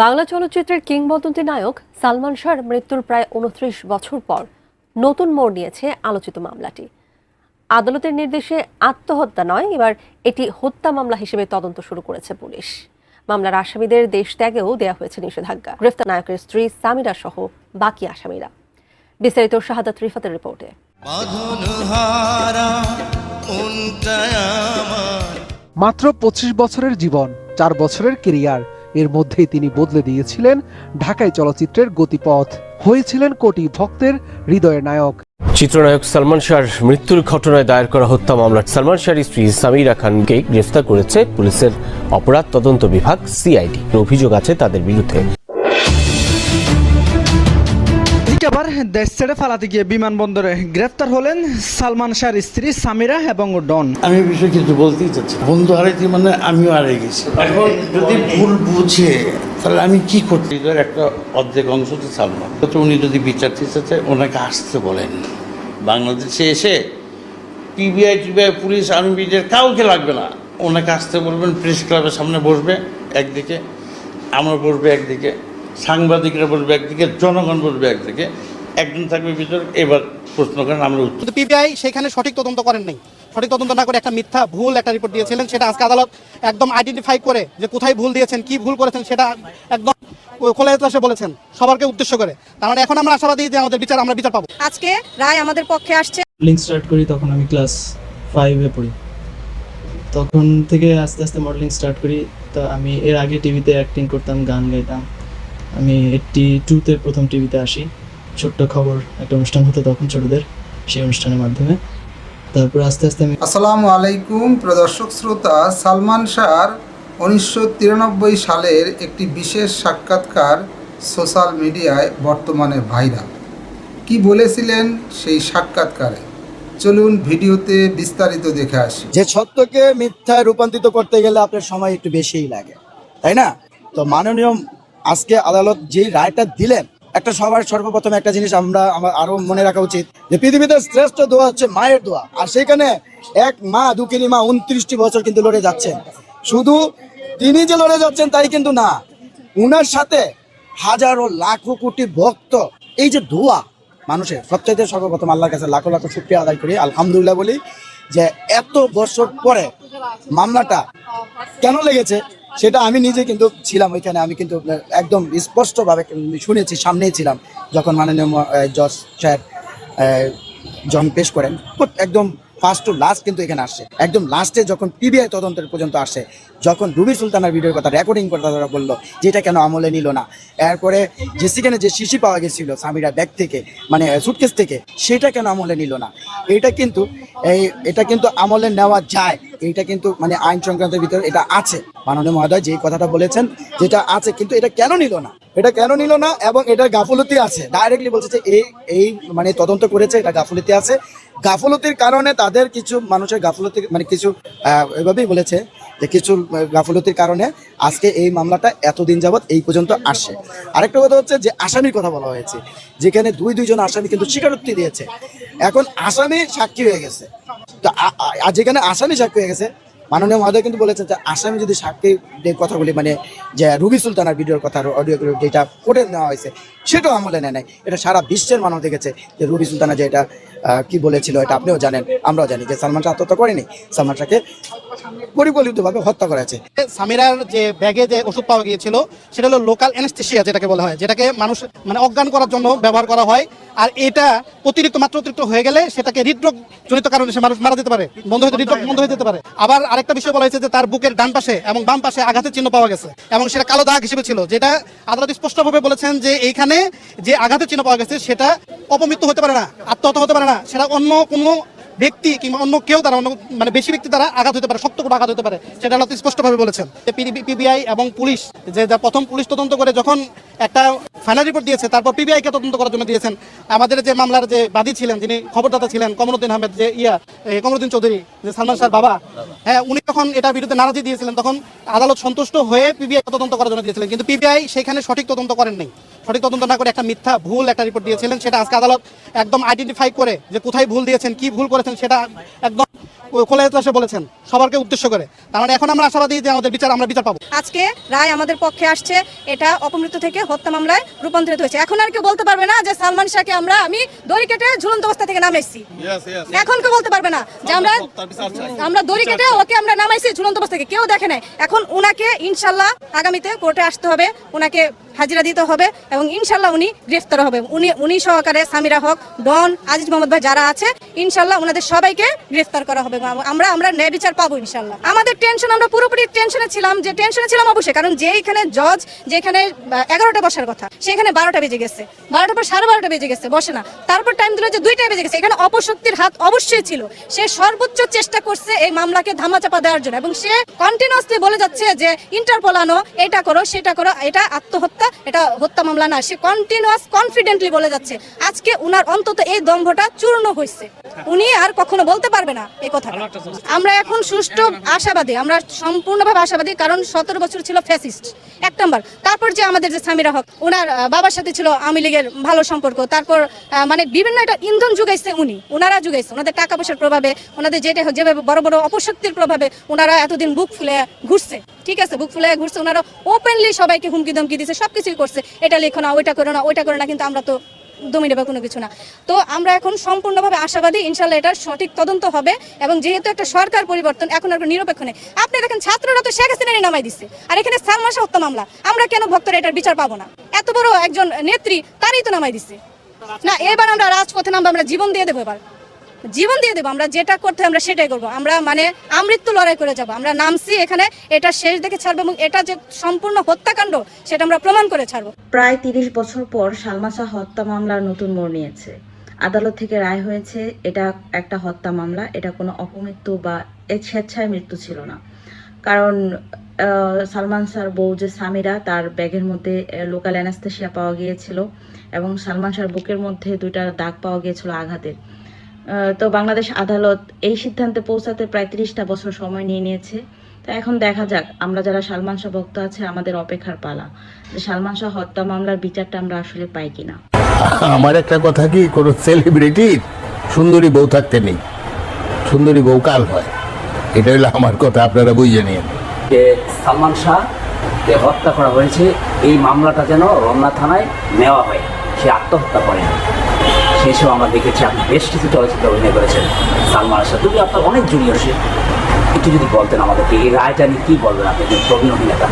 বাংলা চলচ্চিত্রের কিংবদন্তি নায়ক সালমান শাহর মৃত্যুর প্রায় উনত্রিশ বছর পর নতুন মোড় নিয়েছে আলোচিত মামলাটি। আদালতের নির্দেশে আত্মহত্যা নয় এবার এটি হত্যা মামলা হিসেবে তদন্ত শুরু করেছে পুলিশ। মামলার আসামিদের দেশ ত্যাগেও দেওয়া হয়েছে নিষেধাজ্ঞা। গ্রেফতার নায়কের স্ত্রী সামিরা সহ বাকি আসামিরা। বিস্তারিত শাহাদাত রিফাতের রিপোর্টে। মাত্র পঁচিশ বছরের জীবন চার বছরের কেরিয়ার। এর মধ্যেই তিনি বদলে দিয়েছিলেন ঢাকায় চলচ্চিত্রের গতিপথ। হয়েছিলেন কোটি ভক্তের হৃদয়ের নায়ক। চিত্রনায়ক সালমান শাহর মৃত্যুর ঘটনায় দায়ের করা হত্যা মামলার সালমান শাহর স্ত্রী সামিরা খানকে গ্রেফতার করেছে পুলিশের অপরাধ তদন্ত বিভাগ সিআইডি। অভিযোগ আছে তাদের বিরুদ্ধে। দ্বিতীয়বার দেশ ছেড়ে পালাতে গিয়ে বিমানবন্দরে গ্রেফতার হলেন সালমান শাহর স্ত্রী সামিরা এবং ডন। আমি এই বিষয়ে কিছু বলতেই চাচ্ছি বন্ধু হারাইছি মানে আমিও হারিয়ে গেছি। এখন যদি ভুল বুঝে তাহলে আমি কি করতে? এদের একটা অর্ধেক অংশ তো সালমান। তো উনি যদি বিচার দিতে চায় ওনাকে আসতে বলেন। বাংলাদেশে এসে পিবিআই টিবিআই পুলিশ আর্মি বিজের কাউকে লাগবে না। ওনাকে আসতে বলবেন প্রেস ক্লাবের সামনে বসবে একদিকে আমরা বসবে একদিকে। সাংবাদিকরা বলবে একদিকে জনগণ বলবে একদিকে একজন থাকবে ভিতরে এবার প্রশ্ন করেন আমরা উত্তর কিন্তু পিবিআই সেখানে সঠিক তদন্ত করেন নাই। সঠিক তদন্ত না করে একটা মিথ্যা ভুল একটা রিপোর্ট দিয়েছিলেন সেটা আজকে আদালত একদম আইডেন্টিফাই করে যে কোথায় ভুল দিয়েছেন কি ভুল করেছেন সেটা একদম খোলা ইতিহাসে বলেছেন সবারকে উদ্দেশ্য করে। তার মানে এখন আমরা আশাবাদী যে আমাদের বিচার আমরা বিচার পাবো। আজকে রায় আমাদের পক্ষে আসছে। মডেলিং স্টার্ট করি তখন আমি ক্লাস ফাইভে পড়ি। তখন থেকে আস্তে আস্তে মডেলিং স্টার্ট করি। তো আমি এর আগে টিভিতে অ্যাক্টিং করতাম গান গাইতাম। আমি এইটটি টুতে প্রথম টিভিতে আসি। ছোট্ট খবর একটা অনুষ্ঠান হতো তখন ছোটদের সেই অনুষ্ঠানের মাধ্যমে। তারপর আস্তে আস্তে আমি আসসালামু আলাইকুম প্রদর্শক শ্রোতা। সালমান শাহর উনিশশো তিরানব্বই সালের একটি বিশেষ সাক্ষাৎকার সোশ্যাল মিডিয়ায় বর্তমানে ভাইরাল। কি বলেছিলেন সেই সাক্ষাৎকারে? চলুন ভিডিওতে বিস্তারিত দেখে আসি। যে সত্যকে মিথ্যায় রূপান্তরিত করতে গেলে আপনার সময় একটু বেশিই লাগে তাই না? তো মাননীয় আজকে আদালত যে রায়টা দিলেন, একটা সবার সর্বপ্রথম একটা জিনিস আমরা, আমার আরও মনে রাখা উচিত যে পৃথিবীতে শ্রেষ্ঠ দোয়া হচ্ছে মায়ের দোয়া। আর সেখানে এক মা দুকিনি মা, উনত্রিশটি বছর কিন্তু লড়ে যাচ্ছেন। শুধু তিনি যে লড়ে যাচ্ছেন তাই কিন্তু না, উনার সাথে হাজারো লাখো কোটি ভক্ত। এই যে দোয়া মানুষের, সবচাইতে সর্বপ্রথম আল্লাহর কাছে লাখো লাখো শুক্রিয়া আদায় করি, আলহামদুলিল্লাহ বলি যে এত বছর পরে মামলাটা কেন লেগেছে? সেটা আমি নিজে কিন্তু ছিলাম ওইখানে, আমি কিন্তু একদম স্পষ্টভাবে শুনেছি, সামনেই ছিলাম যখন মাননীয় জজ স্যার যখন পেশ করেন। একদম ফার্স্ট টু লাস্ট কিন্তু এখানে আসছে। একদম লাস্টে যখন পিবিআই তদন্তের পর্যন্ত আসে যখন রুবি সুলতানার ভিডিওর কথা রেকর্ডিং কথা তারা বলল যে এটা কেন আমলে নিল না। এরপরে যে সেখানে যে শিশি পাওয়া গেছিল, সামিরা ব্যাগ থেকে মানে সুটকেস থেকে, সেটা কেন আমলে নিল না? এটা কিন্তু, এই, এটা কিন্তু আমলে নেওয়া যায়। এটা কিন্তু মানে আইন সংক্রান্তের ভিতরে এটা আছে। মাননীয় মহোদয় যে কথাটা বলেছেন, যেটা আছে, কিন্তু এটা কেন নিল না? এটা কেন নিল না এবং এটার গাফলতি আছে? ডাইরেক্টলি বলছে যে এই এই মানে তদন্ত করেছে, এটা গাফলতি আছে। গাফলতির কারণে তাদের কিছু মানুষের গাফলতি মানে কিছু এভাবেই বলেছে যে কিছু গাফলতির কারণে আজকে এই মামলাটা এতদিন যাবৎ এই পর্যন্ত আসে। আরেকটা কথা হচ্ছে যে আসামির কথা বলা হয়েছে, যেখানে দুই, দুইজন আসামি কিন্তু স্বীকারোক্তি দিয়েছে। এখন আসামি সাক্ষী হয়ে গেছে। তো আর যেখানে আসামি সাক্ষী হয়ে গেছে। মাননীয় মহোদয় কিন্তু বলেছেন যে আসামি যদি সাক্ষী বলি মানে যে রুবি সুলতানার ভিডিওর কথা, অডিও যেটা কোর্টে নেওয়া হয়েছে, সেটাও আমলে নেয় নাই। এটা সারা বিশ্বের মানুষ দেখেছে যে রুবি সুলতানা যে এটা কি বলেছিল এটা আপনিও জানেন, আমরাও জানি যে সালমান শাহ আত্মহত্যা করেনি, সালমান শাহকে পরিকল্পিতভাবে হত্যা করেছে সামিরার যে ব্যাগে যে ওষুধ পাওয়া গিয়েছিল, সেটা হলো লোকাল অ্যানেস্থেশিয়া যেটাকে বলা হয়, যেটাকে মানুষ মানে অজ্ঞান করার জন্য ব্যবহার করা হয়, আর এটা অতিরিক্ত, মাত্রা অতিরিক্ত হয়ে গেলে সেটাকে হৃদরোগ জনিত কারণে সে মানুষ মারা যেতে পারে, বন্ধ হতে হৃদরোগ বন্ধ হয়ে যেতে পারে। আবার আরেকটা বিষয় বলা হয়েছে যে তার বুকের ডান পাশে এবং বাম পাশে আঘাতের চিহ্ন পাওয়া গেছে, এবং সেটা কালো দাগ হিসেবে ছিল, যেটা আদালত স্পষ্টভাবে বলেছেন যে এইখানে যে আঘাতের চিহ্ন পাওয়া গেছে, সেটা অপমৃত্যু হতে পারে না, আত্মহত্যা হতে পারে না, সেটা অন্য কোনো ব্যক্তি কিংবা অন্য কেউ দ্বারা, অন্য মানে বেশি ব্যক্তি দ্বারা আঘাত হতে পারে, শক্ত করে আঘাত হতে পারে। সেটা আদালত স্পষ্টভাবে বলেছেন পিবিআই এবং পুলিশ, যে যা প্রথম পুলিশ তদন্ত করে যখন একটা ফাইনাল রিপোর্ট দিয়েছে, তারপর পিবিআই কে তদন্ত করার জন্য দিয়েছেন। আমাদের যে মামলার যে বাদী ছিলেন, যিনি খবরদাতা ছিলেন, কমরুদ্দিন আহমেদ, যে ইয়া কমরুদ্দিন চৌধুরী, যে সালমান শাহর বাবা হ্যাঁ উনি যখন এটা বিরুদ্ধে নারাজি দিয়েছিলেন, তখন আদালত সন্তুষ্ট হয়ে পিবিআই তদন্ত করার জন্য দিয়েছিলেন। কিন্তু পিবিআই সেখানে সঠিক তদন্ত করেন নাই সঠিক তদন্ত না করে একটা মিথ্যা ভুল একটা রিপোর্ট দিয়েছিলেন, সেটা আজকে আদালত একদম আইডেন্টিফাই করে যে কোথায় ভুল দিয়েছেন, কি ভুল করেছেন, সেটা একদম খোলা এসে বলেছেন সবারকে উদ্দেশ্য করে। তার মানে এখন আমরা আশাবাদী যে আমাদের বিচার আমরা বিচার পাবো। আজকে রায় আমাদের পক্ষে আসছে এটা অপমৃত্যু থেকে হত্যা মামলায় রূপান্তরিত হয়েছে। এখন আর কেউ বলতে পারবে না যে সালমান শাহকে আমরা আমি দড়ি কেটে ঝুলন্ত অবস্থা থেকে নামাইছি এখন কেউ বলতে পারবে না যে আমরা আমরা দড়ি কেটে ওকে আমরা নামাইছি ঝুলন্ত অবস্থা থেকে। কেউ দেখে নাই। এখন উনাকে ইনশাল্লাহ আগামীতে কোর্টে আসতে হবে উনাকে হাজিরা দিতে হবে এবং ইনশাল্লাহ উনি গ্রেফতার হবে। উনি উনি সহকারে সামিরা হক ডন আজিজ মোহাম্মদ ভাই যারা আছে ইনশাল্লাহ ওনাদের সবাইকে গ্রেফতার করা হবে। আমরা আমরা ন্যায় বিচার পাবো ইনশাল্লাহ আমাদের টেনশন আমরা পুরোপুরি টেনশনে ছিলাম যে টেনশনে ছিলাম অবশ্যই, কারণ যে এখানে জজ যেখানে এগারোটা বসার কথা, সেখানে বারোটা বেজে গেছে। বারোটার পর সাড়ে বারোটা বেজে গেছে, বসে না। তারপর টাইম দিল যে দুইটায় বেজে গেছে। এখানে অপশক্তির হাত অবশ্যই ছিল। সে সর্বোচ্চ চেষ্টা করছে এই মামলাকে ধামাচাপা দেওয়ার জন্য, এবং সে কন্টিনিউসলি বলে যাচ্ছে যে ইন্টারপোল আনো, এটা করো, সেটা করো, এটা আত্মহত্যা, এটা হত্যা মামলা না। সে কন্টিনিউয়াস কনফিডেন্টলি বলে যাচ্ছে, আজকে উনার অন্তত এই দম্ভটা চূর্ণ হয়েছে উনি আর কখনো বলতে পারবে না এই কথা আমরা এখন সুষ্ঠু আশাবাদী, আমরা সম্পূর্ণভাবে আশাবাদী কারণ সতেরো বছর ছিল ফ্যাসিস্ট, এক নম্বর। তারপর যে আমাদের যে সামিরা হক, ওনার বাবার সাথে ছিল আওয়ামী লীগের ভালো সম্পর্ক, তারপর মানে বিভিন্ন একটা ইন্ধন যুগাইছে উনি, ওনারা যুগাইছে, ওনাদের টাকা পয়সার প্রভাবে, ওনাদের যেটা, যেভাবে বড় বড় অপশক্তির প্রভাবে ওনারা এতদিন বুক ফুলে ঘুরছে, ঠিক আছে? বুক ফুলে ঘুরছে, ওনারা ওপেনলি সবাইকে হুমকি ধমকি দিছে, সবকিছুই করছে, এটা লেখো না, ওইটা করো না, ওইটা করো না, কিন্তু আমরা তো দমি নেবে কোনো কিছু না। তো আমরা এখন সম্পূর্ণভাবে আশাবাদী ইনশাল্লাহ এটার সঠিক তদন্ত হবে এবং যেহেতু একটা সরকার পরিবর্তন, এখন আর নিরপেক্ষ নেই। আপনি দেখেন, ছাত্ররা তো শেখ হাসিনারই নামাই দিচ্ছে আর এখানে সালমান হত্যা মামলা। আমরা কেন ভক্তরা এটার বিচার পাবো না? এত বড় একজন নেত্রী, তারই তো নামাই দিচ্ছে না, এবার আমরা রাজপথে নামবো, আমরা জীবন দিয়ে দেবো এবার। জীবন দিয়ে দেবো, আমরা যেটা করতে আমরা সেটাই করব। আমরা মানে আমৃত্যু লড়াই করে যাব। আমরা নামছি এখানে, এটা শেষ দেখে ছাড়বো এবং এটা যে সম্পূর্ণ হত্যাকাণ্ড, সেটা আমরা প্রমাণ করে ছাড়বো। প্রায় তিরিশ বছর পর সালমা শাহ হত্যা মামলার নতুন মোড় নিয়েছে। আদালত থেকে রায় হয়েছে, এটা একটা হত্যা মামলা, এটা কোনো অপমৃত্যু বা স্বেচ্ছায় মৃত্যু ছিল না। কারণ সালমান শাহর বউ যে সামিরা, তার ব্যাগের মধ্যে লোকাল অ্যানাস্থেশিয়া পাওয়া গিয়েছিল এবং সালমান শাহর বুকের মধ্যে দুইটা দাগ পাওয়া গিয়েছিল আঘাতের। তো বাংলাদেশ আদালত এই সিদ্ধান্তে পৌঁছাতে প্রায় তিরিশটা বছর সময় নিয়ে নিয়েছে। তো এখন দেখা যাক আমরা যারা সালমান শাহ ভক্ত আছে আমাদের অপেক্ষার পালা। যে সালমান শাহ হত্যা মামলার বিচারটা আমরা আসলে পাই কিনা। আমার একটা কথা কি কোনো সেলিব্রিটির সুন্দরী বউ থাকতে নেই। সুন্দরী বউ কাল হয়। এটা হলো আমার কথা আপনারা বুঝে নিন। যে সালমান শাহকে হত্যা করা হয়েছে এই মামলাটা যেন রমনা থানায় নেওয়া হয় সে আত্মহত্যা করেন সেই আমরা দেখেছি আপনি বেশ কিছু চলচ্চিত্রে অভিনয় করেছেন। সালমান সাথে যদি আপনার অনেক জুনিয়র সে, একটু যদি বলতেন আমাদেরকে, এই রায়টা নিয়ে কী বলবেন আপনি একজন প্রবীণ অভিনেতা?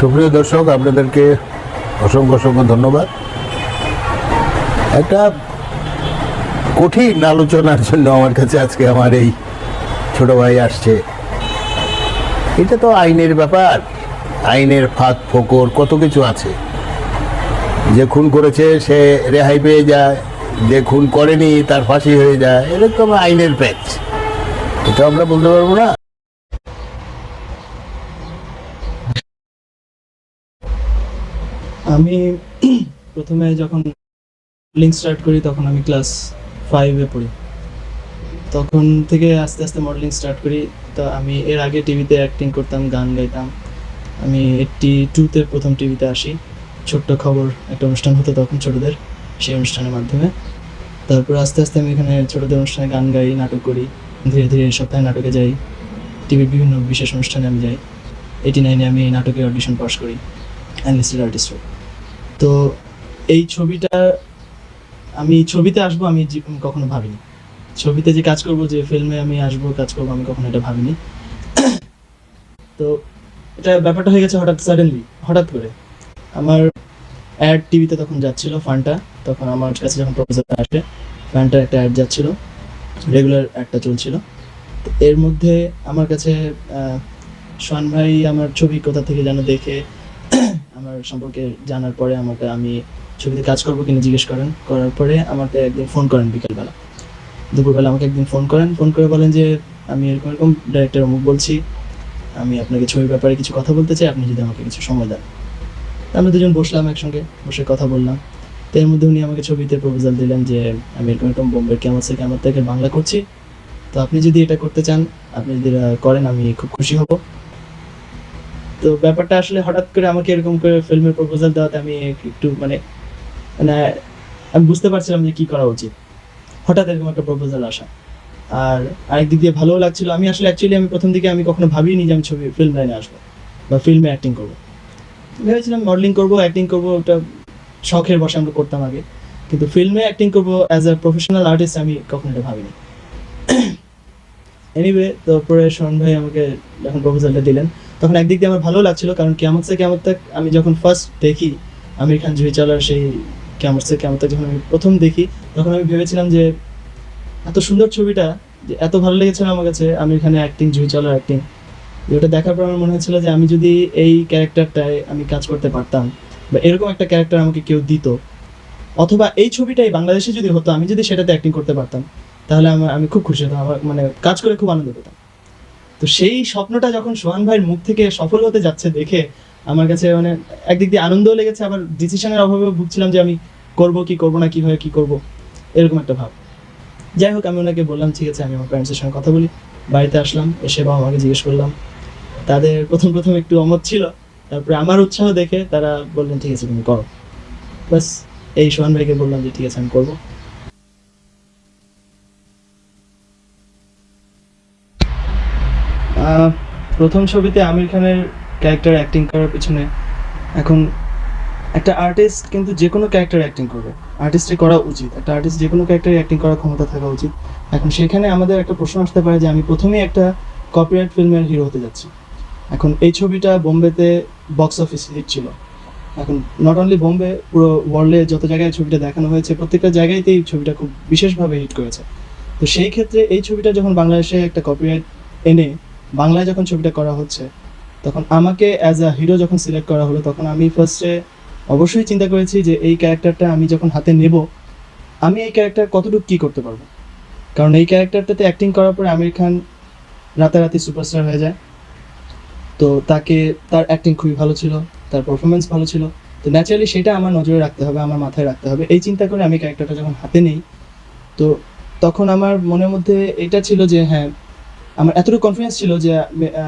সুপ্রিয় দর্শক, আপনাদেরকে অসংখ্য অসংখ্য ধন্যবাদ। একটা কঠিন আলোচনার জন্য আমার কাছে আজকে আমার এই ছোট ভাই আসছে। এটা তো আইনের ব্যাপার, আইনের ফাঁক ফোকর, কত কিছু আছে। যে খুন করেছে, সে রেহাই পেয়ে যায়, যে খুন করেনি, তার ফাঁসি হয়ে যায়। আমার আইনের প্যাচ। এটা আমরা বলতে পারব না। আমি প্রথমে যখন লিঙ্ক স্টার্ট করি, তখন আমি ক্লাস ফাইভে পড়ি। তখন থেকে আস্তে আস্তে মডেলিং স্টার্ট করি। তো আমি এর আগে টিভিতে অ্যাক্টিং করতাম, গান গাইতাম। আমি এইটটি টুতে প্রথম টিভিতে আসি। ছোট্ট খবর, একটা অনুষ্ঠান হতো তখন ছোটদের, সেই অনুষ্ঠানের মাধ্যমে। তারপর আস্তে আস্তে আমি এখানে ছোটদের অনুষ্ঠানে গান গাই, নাটক করি। ধীরে ধীরে সপ্তাহে নাটকে যাই। টিভির বিভিন্ন বিশেষ অনুষ্ঠানে আমি যাই। এইটি নাইনে আমি এই নাটকে অডিশন পাস করি অ্যানলিস্টেড আর্টিস্ট তো এই ছবিটা, আমি ছবিতে আসব আমি কখনো ভাবিনি। ছবিতে যে কাজ করব, যে ফিল্মে আমি আসব, কাজ করব, আমি কখনো এটা ভাবিনি। তো এটা ব্যাপারটা হয়ে গেছে হঠাৎ সাডেনলি হঠাৎ করে। আমার অ্যাড টিভিতে তখন যাচ্ছিল ফানটা তখন আমার কাছে যখন প্রপোজাল আসে ফানটার একটা অ্যাড যাচ্ছিল রেগুলার অ্যাডটা চলছিল। এর মধ্যে আমার কাছে সোহান ভাই আমার ছবি কোথা থেকে যেন দেখে, আমার সম্পর্কে জানার পরে আমাকে আমি ছবিতে কাজ করব কিনা জিজ্ঞেস করেন, করার পরে আমাকে একদিন ফোন করেন বিকেলবেলা। দুপুরবেলা আমাকে একদিন ফোন করেন ফোন করে বলেন যে, আমি এরকম এরকম ডাইরেক্টর অমুক বলছি, আমি আপনাকে ছবির ব্যাপারে কিছু কথা বলতে চাই, আপনি যদি আমাকে কিছু সময় দেন। আমরা দুজন বসলাম একসঙ্গে, বসে কথা বললাম। তো এর মধ্যে উনি আমাকে ছবিতে প্রপোজাল দিলেন যে, আমি এরকম এরকম বোম্বের কেমন থেকে আমার থেকে বাংলা করছি। তো আপনি যদি এটা করতে চান, আপনি যদি করেন, আমি খুব খুশি হব। তো ব্যাপারটা আসলে হঠাৎ করে আমাকে এরকম করে ফিল্মের প্রপোজাল দেওয়াতে আমি একটু মানে মানে আমি বুঝতে পারছিলাম যে কি করা উচিত। হঠাৎ এরকম একটা প্রপোজাল আসা। আর আরেক দিক দিয়ে ভালোও লাগছিল। আমি আসলে অ্যাকচুয়ালি আমি প্রথম দিকে আমি কখনো ভাবিনি যে আমি ছবি ফিল্ম লাইনে আসব বা ফিল্মে অ্যাক্টিং করব। ভেবেছিলাম মডেলিং করব অ্যাক্টিং করব, ওটা শখের বসে আমরা করতাম আগে। কিন্তু ফিল্মে অ্যাক্টিং করব অ্যাজ আ প্রফেশনাল আর্টিস্ট আমি কখনো এটা ভাবিনি। এনিওয়ে তারপরে শরণ ভাই আমাকে যখন প্রপোজালটা দিলেন। তখন একদিক দিয়ে আমার ভালো লাগছিল, কারণ কেমন সে কেমন তাক আমি যখন ফার্স্ট দেখি, আমির খান জুহি চালার সেই কেমন সে কেমন তাক যখন আমি প্রথম দেখি, তখন আমি ভেবেছিলাম যে এত সুন্দর ছবিটা, যে এত ভালো লেগেছিল আমার কাছে, আমির খানের অ্যাক্টিং জুহি চালার অ্যাক্টিং ওটা দেখার পর আমার মনে হচ্ছিল যে আমি যদি এই ক্যারেক্টারটায় আমি কাজ করতে পারতাম, বা এরকম একটা ক্যারেক্টার আমাকে কেউ দিত, অথবা এই ছবিটাই বাংলাদেশে যদি হতো, আমি যদি সেটাতে অ্যাক্টিং করতে পারতাম, তাহলে আমার, আমি খুব খুশি হতাম, আমার মানে কাজ করে খুব আনন্দ পেতাম। তো সেই স্বপ্নটা যখন সোহান ভাইয়ের মুখ থেকে সফল হতে যাচ্ছে দেখে, আমার কাছে মানে একদিক দিয়ে আনন্দও লেগেছে, আবার ডিসিশনের অভাবেও ভুগছিলাম যে আমি করব কি করব না, কীভাবে কি করব, এরকম একটা ভাব। যাই হোক, আমি ওনাকে বললাম, ঠিক আছে, আমি আমার প্যারেন্টসের সঙ্গে কথা বলি, বাড়িতে আসলাম, এসে বাবা আমাকে জিজ্ঞেস করলাম তাদের প্রথম প্রথম একটু অমত ছিল। তারপরে আমার উৎসাহ দেখে তারা বললেন, ঠিক আছে, তুমি করো। বাস এই সোহান ভাইকে বললাম যে, ঠিক আছে, আমি করব। প্রথম ছবিতে আমির খানের ক্যারেক্টার অ্যাক্টিং করার পিছনে এখন একটা আর্টিস্ট কিন্তু যে কোনো ক্যারেক্টার অ্যাক্টিং করবে। আর্টিস্টে করা উচিত। একটা আর্টিস্ট যে কোনো ক্যারেক্টারে অ্যাক্টিং করার ক্ষমতা থাকা উচিত। এখন সেখানে আমাদের একটা প্রশ্ন আসতে পারে যে, আমি প্রথমেই একটা কপিরাইট ফিল্মের হিরো হতে যাচ্ছি। এখন এই ছবিটা বোম্বেতে বক্স অফিস হিট ছিল। এখন নট অনলি বোম্বে, পুরো ওয়ার্ল্ডে যত জায়গায় ছবিটা দেখানো হয়েছে, প্রত্যেকটা জায়গাতেই ছবিটা খুব বিশেষভাবে হিট করেছে। তো সেই ক্ষেত্রে এই ছবিটা যখন বাংলাদেশে একটা কপিরাইট এনে বাংলায় যখন ছবিটা করা হচ্ছে, তখন আমাকে অ্যাজ আ হিরো যখন সিলেক্ট করা হলো, তখন আমি ফার্স্টে অবশ্যই চিন্তা করেছি যে এই ক্যারেক্টারটা আমি যখন হাতে নেব, আমি এই ক্যারেক্টার কতটুকু কী করতে পারব? কারণ এই ক্যারেক্টারটাতে অ্যাক্টিং করার পরে আমির খান রাতারাতি সুপারস্টার হয়ে যায়। তো তাকে, তার অ্যাক্টিং খুবই ভালো ছিল, তার পারফরমেন্স ভালো ছিল। তো ন্যাচারালি সেটা আমার নজরে রাখতে হবে, আমার মাথায় রাখতে হবে। এই চিন্তা করে আমি ক্যারেক্টারটা যখন হাতে নেই, তো তখন আমার মনের মধ্যে এটা ছিল যে হ্যাঁ আমার এতটুকু কনফিডেন্স ছিল যে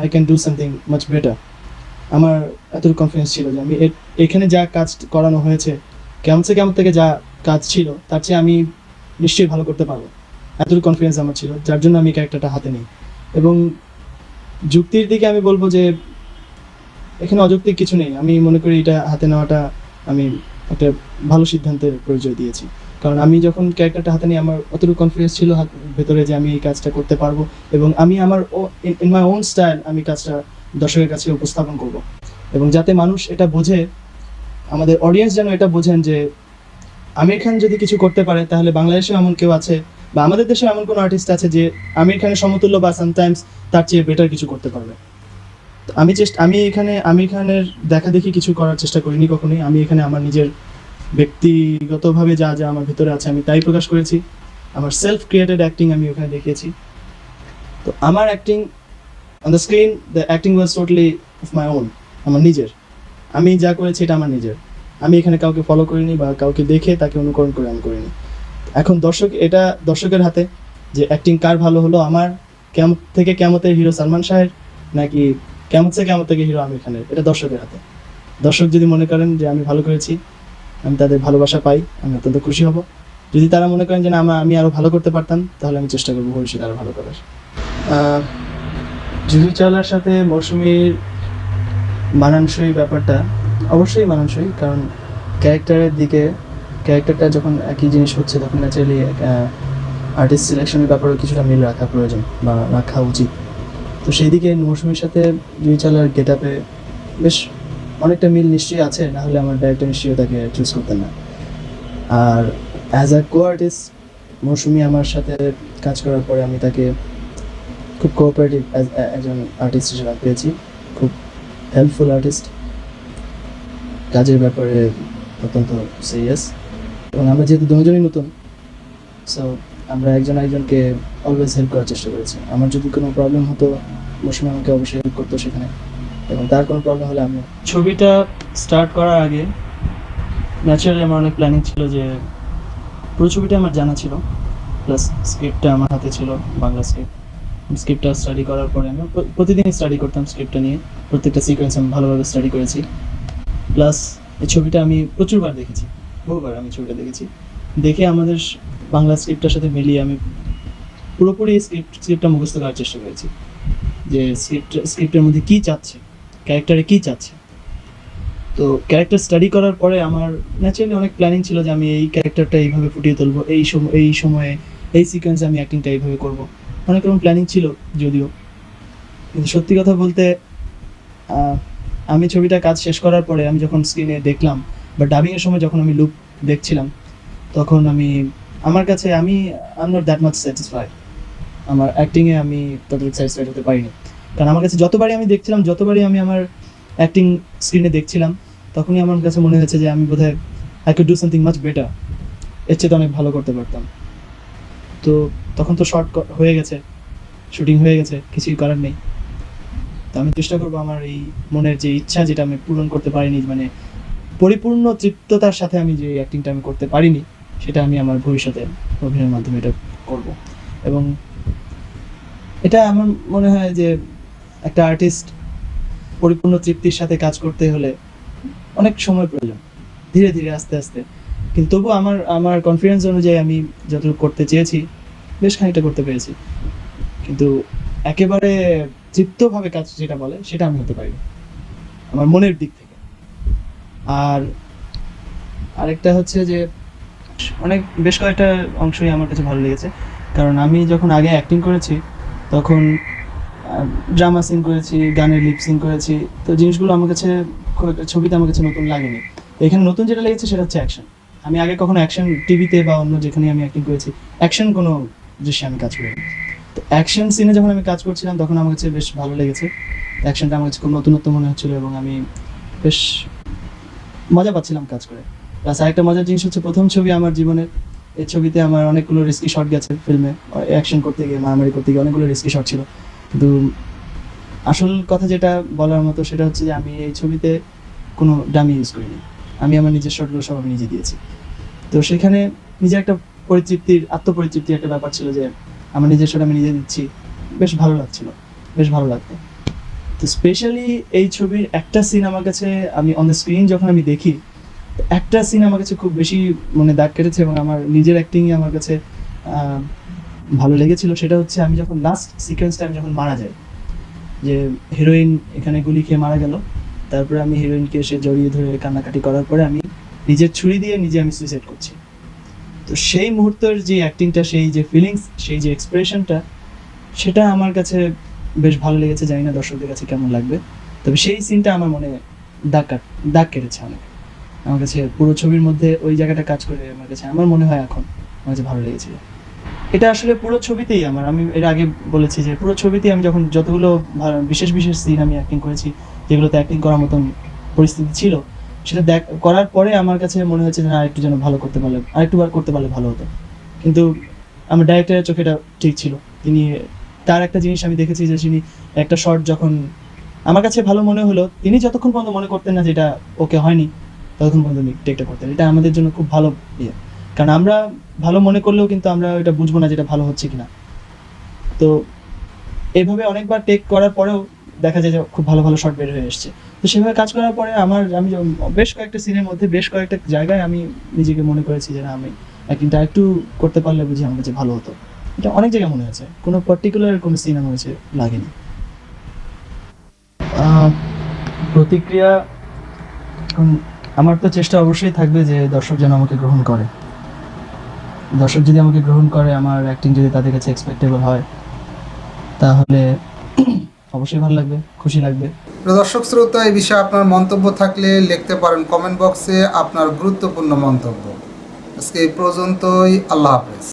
I can do something much better আমার এতটুকু কনফিডেন্স ছিল যে, আমি এখানে যা কাজ করানো হয়েছে থেকে কেমন থেকে যা কাজ ছিল, তার চেয়ে আমি নিশ্চয়ই ভালো করতে পারব। এতটুকু কনফিডেন্স আমার ছিল, যার জন্য আমি ক্যারেক্টারটা হাতে নিই। এবং যুক্তির দিকে আমি বলব যে এখানে অযৌক্তিক কিছু নেই। আমি মনে করি এটা হাতে নেওয়াটা আমি একটা ভালো সিদ্ধান্তের পরিচয় দিয়েছি। কারণ আমি যখন ক্যারেক্টারটা হাতে নিয়ে আমার অতটুকু কনফিডেন্স ছিল ভেতরে যে আমি এই কাজটা করতে পারব এবং আমি আমার ইন মাই ওন স্টাইল আমি কাজটা দর্শকের কাছে উপস্থাপন করব। এবং যাতে মানুষ এটা বোঝে, আমাদের অডিয়েন্স যেন এটা বোঝেন যে, আমির খান যদি কিছু করতে পারে, তাহলে বাংলাদেশেও এমন কেউ আছে বা আমাদের দেশে এমন কোনো আর্টিস্ট আছে যে আমির খানের সমতুল্য বা সামটাইমস তার চেয়ে বেটার কিছু করতে পারবে। আমি চেষ্টা, আমি এখানে আমির খানের দেখা দেখি কিছু করার চেষ্টা করিনি কখনোই। আমি এখানে আমার নিজের ব্যক্তিগতভাবে যা যা আমার ভিতরে আছে আমি তাই প্রকাশ করেছি। আমার সেলফ ক্রিয়েটেড অ্যাক্টিং আমি ওখানে দেখিয়েছি। তো আমার acting on the screen the acting was totally of my own আমার নিজের। আমি যা করেছি এটা আমার নিজের। আমি এখানে কাউকে ফলো করিনি বা কাউকে দেখে তাকে অনুকরণ করে আমি করিনি। এখন দর্শক, এটা দর্শকের হাতে যে অ্যাক্টিং কার ভালো হলো, আমার কেমন থেকে কেমতের হিরো সালমান শাহের, নাকি কেমন থেকে কেমন থেকে হিরো আমির খানের? এটা দর্শকের হাতে। দর্শক যদি মনে করেন যে আমি ভালো করেছি, আমি তাদের ভালোবাসা পাই, আমি অত্যন্ত খুশি হব। যদি তারা মনে করেন যে না, আমি আরও ভালো করতে পারতাম, তাহলে আমি চেষ্টা করব ভবিষ্যতে আরও ভালো করার। জুহি চাওলার সাথে মৌসুমীর মানানসই ব্যাপারটা অবশ্যই মানানসই, কারণ ক্যারেক্টারের দিকে ক্যারেক্টারটা যখন একই জিনিস হচ্ছে, তখন ন্যাচারালি আর্টিস্ট সিলেকশনের ব্যাপারেও কিছুটা মিল রাখা প্রয়োজন বা রাখা উচিত। তো সেই দিকে মৌসুমীর সাথে জুহি চাওলার গেট আপে বেশ অনেকটা মিল নিশ্চয়ই আছে না হলে আমার ডাইরেক্টর নিশ্চয়ই তাকে চুজ করতেন না। আর অ্যাজ আ কো আর্টিস্ট মৌসুমি আমার সাথে কাজ করার পরে আমি তাকে খুব কোঅপারেটিভ একজন আর্টিস্ট হিসেবে পেয়েছি, খুব হেল্পফুল আর্টিস্ট কাজের ব্যাপারে অত্যন্ত সিরিয়াস এবং আমরা যেহেতু দুজনই নতুন সো আমরা একজন একজনকে অলওয়েজ হেল্প করার চেষ্টা করেছি। আমার যদি কোনো প্রবলেম হতো মৌসুমি আমাকে অবশ্যই হেল্প করতো সেখানে। এবং তার কোনো প্রবলেম হলে আমি ছবিটা স্টার্ট করার আগে ন্যাচারালি আমার অনেক প্ল্যানিং ছিল যে পুরো ছবিটা আমার জানা ছিল প্লাস স্ক্রিপ্টটা আমার হাতে ছিল, বাংলা স্ক্রিপ্ট স্ক্রিপ্টটা স্টাডি করার পরে আমি প্র- প্রতিদিনই স্টাডি করতাম স্ক্রিপ্টটা নিয়ে। প্রত্যেকটা সিকোয়েন্স আমি ভালোভাবে স্টাডি করেছি। প্লাস এই ছবিটা আমি প্রচুরবার দেখেছি। বহুবার আমি ছবিটা দেখেছি। দেখে আমাদের বাংলা স্ক্রিপ্টটার সাথে মিলিয়ে আমি পুরোপুরি স্ক্রিপ্ট স্ক্রিপ্টটা মুখস্থ করার চেষ্টা করেছি। যে স্ক্রিপ্ট স্ক্রিপ্টের মধ্যে কী চাচ্ছে ক্যারেক্টারে কী চাচ্ছে। তো ক্যারেক্টার স্টাডি করার পরে আমার ন্যাচারালি অনেক প্ল্যানিং ছিল যে আমি এই ক্যারেক্টারটা এইভাবে ফুটিয়ে তুলবো, এই সময় এই সময়ে, এই সিকোয়েন্সে আমি অ্যাক্টিংটা এইভাবে করব। অনেক রকম প্ল্যানিং ছিল যদিও। কিন্তু সত্যি কথা বলতে আমি ছবিটা কাজ শেষ করার পরে আমি যখন স্ক্রিনে দেখলাম বা ডাবিংয়ের সময় যখন আমি লুক দেখছিলাম, তখন আমি, আমার কাছে আমি I not that much satisfied আমার অ্যাক্টিংয়ে আমি ততটুকু স্যাটিসফাইড হতে পারিনি। কারণ আমার কাছে যতবারই আমি দেখছিলাম, যতবারই আমি আমার অ্যাক্টিং স্ক্রিনে দেখছিলাম, তখনই আমার কাছে মনে হয়েছে যে আমি বোধহয় I could do something much better এর চেয়ে তো অনেক ভালো করতে পারতাম। তো তখন তো শর্ট হয়ে গেছে শুটিং হয়ে গেছে, কিছুই করার নেই। তো আমি চেষ্টা করব আমার এই মনের যে ইচ্ছা, যেটা আমি পূরণ করতে পারিনি মানে পরিপূর্ণ তৃপ্ততার সাথে আমি যে অ্যাক্টিংটা আমি করতে পারিনি, সেটা আমি আমার ভবিষ্যতে অভিনয়ের মাধ্যমে এটা করব। এবং এটা আমার মনে হয় যে একটা আর্টিস্ট পরিপূর্ণ তৃপ্তির সাথে কাজ করতে হলে অনেক সময় প্রয়োজন, ধীরে ধীরে, আস্তে আস্তে। কিন্তু তবু আমার আমার কনফিডেন্স অনুযায়ী আমি যতটুকু করতে চেয়েছি, বেশ খানিকটা করতে পেরেছি। কিন্তু একেবারে তৃপ্তভাবে কাজ যেটা বলে, সেটা আমি হতে পারি আমার মনের দিক আর আরেকটা হচ্ছে যে, অনেক, বেশ কয়েকটা অংশই আমার কাছে ভালো লেগেছে। কারণ আমি যখন আগে অ্যাক্টিং করেছি, তখন ড্রামা সিন করেছি, গানের লিপ সিন করেছি, তো জিনিসগুলো আমার কাছে ছবিতে আমার কাছে নতুন লাগেনি। এখানে নতুন যেটা লেগেছে সেটা হচ্ছে অ্যাকশন আমি আগে কখনো অ্যাকশন টিভিতে বা অন্য যেখানে আমি অ্যাক্টিং করেছি অ্যাকশন কোনো দৃশ্যে আমি কাজ করিনি। তো অ্যাকশন সিনে যখন আমি কাজ করছিলাম, তখন আমার কাছে বেশ ভালো লেগেছে। অ্যাকশনটা আমার কাছে খুব নতুনত্ব মনে হচ্ছিল এবং আমি বেশ মজা পাচ্ছিলাম কাজ করে। প্লাস আরেকটা মজার জিনিস হচ্ছে প্রথম ছবি আমার জীবনের এই ছবিতে আমার অনেকগুলো রিস্কি শট গেছে ফিল্মে অ্যাকশন করতে গিয়ে, মারামারি করতে গিয়ে অনেকগুলো রিস্কি শট ছিল। কিন্তু আসল কথা যেটা বলার মতো সেটা হচ্ছে যে আমি এই ছবিতে কোনো ডামি ইউজ করিনি। আমি আমার নিজের শটগুলো সব আমি নিজে দিয়েছি। তো সেখানে নিজে একটা পরিতৃপ্তির, আত্মপরিতৃপ্তির একটা ব্যাপার ছিল যে আমার নিজের শট আমি নিজে দিচ্ছি। বেশ ভালো লাগছিল। বেশ ভালো লাগতো। তো স্পেশালি এই ছবির একটা সিন আমার কাছে, আমি অন দ্য স্ক্রিন যখন আমি দেখি, একটা সিন আমার কাছে খুব বেশি মানে দাগ কেটেছে এবং আমার নিজের অ্যাক্টিংই আমার কাছে ভালো লেগেছিল। সেটা হচ্ছে আমি যখন লাস্ট সিকোয়েন্সটা আমি যখন মারা যাই, যে হিরোইন এখানে গুলি খেয়ে মারা গেল, তারপরে আমি হিরোইনকে এসে জড়িয়ে ধরে কান্নাকাটি করার পরে আমি নিজের ছুরি দিয়ে নিজে আমি সুইসাইড করছি। তো সেই মুহূর্তের যে অ্যাক্টিংটা সেই যে ফিলিংস সেই যে এক্সপ্রেশনটা সেটা আমার কাছে বেশ ভালো লেগেছে, জানি না দর্শকদের কাছে কেমন লাগবে। তবে সেই সিনটা আমার মনে দাগ দাগ কেটেছে অনেক। আমার কাছে পুরো ছবির মধ্যে ওই জায়গাটা কাজ করে আমার কাছে, আমার মনে হয় এখন আমার কাছে ভালো লেগেছিল এটা আসলে পুরো ছবিতেই আমার, আমি এর আগে বলেছি যে পুরো ছবিতেই আমি যখন যতগুলো বিশেষ বিশেষ সিন আমি অ্যাক্টিং করেছি, যেগুলোতে অ্যাক্টিং করার মতন পরিস্থিতি ছিল, সেটা দেখ, করার পরে আমার কাছে মনে হয়েছে যে আরেকটু যেন ভালো করতে পারলে, আরেকটু বার করতে পারলে ভালো হতো। কিন্তু আমার ডাইরেক্টরের চোখে এটা ঠিক ছিল। তিনি তার একটা জিনিস আমি দেখেছি যে তিনি একটা শর্ট যখন, আমার কাছে ভালো মনে হলো, তিনি যতক্ষণ পর্যন্ত মনে করতেন না যেটা ওকে হয়নি, ততক্ষণ পর্যন্ত টেকটা করতেন এটা আমাদের জন্য খুব ভালো ইয়ে। কারণ আমরা ভালো মনে করলেও কিন্তু আমরা এটা বুঝব না যেটা ভালো হচ্ছে কিনা। তো এইভাবে অনেকবার টেক করার পরেও দেখা যায় যে খুব ভালো ভালো শর্ট বের হয়ে এসছে। তো সেভাবে কাজ করার পরে আমার, আমি বেশ কয়েকটা সিনের মধ্যে, বেশ কয়েকটা জায়গায় আমি নিজেকে মনে করেছি যে না, আমি অ্যাক্টিংটা একটু করতে পারলে বুঝি আমার কাছে ভালো হতো। এটা অনেক জায়গায় মনে হয়েছে কোনো পার্টিকুলার কোনো সিন আমার কাছে লাগেনি প্রতিক্রিয়া আমার তো চেষ্টা অবশ্যই থাকবে যে দর্শক যেন আমাকে গ্রহণ করে। দর্শক যদি আমাকে গ্রহণ করে আমার অ্যাক্টিং যদি তাদের কাছে এক্সপেক্টেবল হয় তাহলে অবশ্যই ভালো লাগবে খুশি লাগবে। দর্শক শ্রোতা এই বিষয়ে আপনার মন্তব্য থাকলে লিখতে পারেন কমেন্ট বক্সে আপনার গুরুত্বপূর্ণ মন্তব্য। আজকে এই পর্যন্তই আল্লাহ হাফেজ।